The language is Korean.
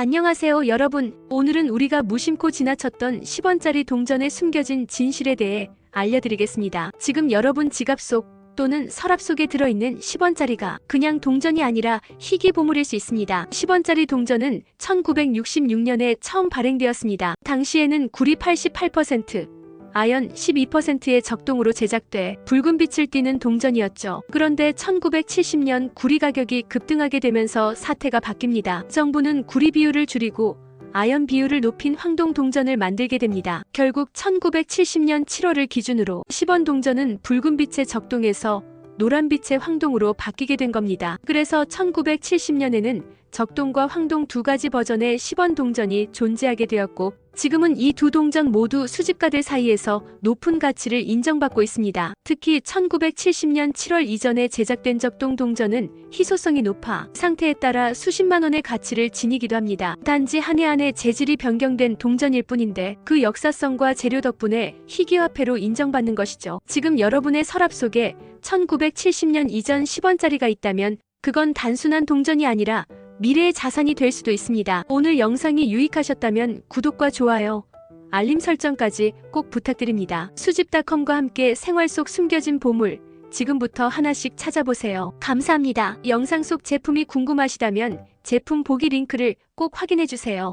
안녕하세요 여러분. 오늘은 우리가 무심코 지나쳤던 10원짜리 동전에 숨겨진 진실에 대해 알려드리겠습니다. 지금 여러분 지갑 속 또는 서랍 속에 들어있는 10원짜리가 그냥 동전이 아니라 희귀 보물일 수 있습니다. 10원짜리 동전은 1966년에 처음 발행되었습니다. 당시에는 구리 88%, 아연 12%의 적동으로 제작돼 붉은 빛을 띠는 동전이었죠. 그런데 1970년 구리 가격이 급등하게 되면서 사태가 바뀝니다. 정부는 구리 비율을 줄이고 아연 비율을 높인 황동 동전을 만들게 됩니다. 결국 1970년 7월을 기준으로 10원 동전은 붉은 빛의 적동에서 노란 빛의 황동으로 바뀌게 된 겁니다. 그래서 1970년에는 적동과 황동 두 가지 버전의 10원 동전이 존재하게 되었고 지금은 이 두 동전 모두 수집가들 사이에서 높은 가치를 인정받고 있습니다. 특히 1970년 7월 이전에 제작된 적동 동전은 희소성이 높아 상태에 따라 수십만 원의 가치를 지니기도 합니다. 단지 한 해 안에 재질이 변경된 동전일 뿐인데 그 역사성과 재료 덕분에 희귀화폐로 인정받는 것이죠. 지금 여러분의 서랍 속에 1970년 이전 10원짜리가 있다면 그건 단순한 동전이 아니라 미래의 자산이 될 수도 있습니다. 오늘 영상이 유익하셨다면 구독과 좋아요, 알림 설정까지 꼭 부탁드립니다. 수집닷컴과 함께 생활 속 숨겨진 보물, 지금부터 하나씩 찾아보세요. 감사합니다. 영상 속 제품이 궁금하시다면 제품 보기 링크를 꼭 확인해주세요.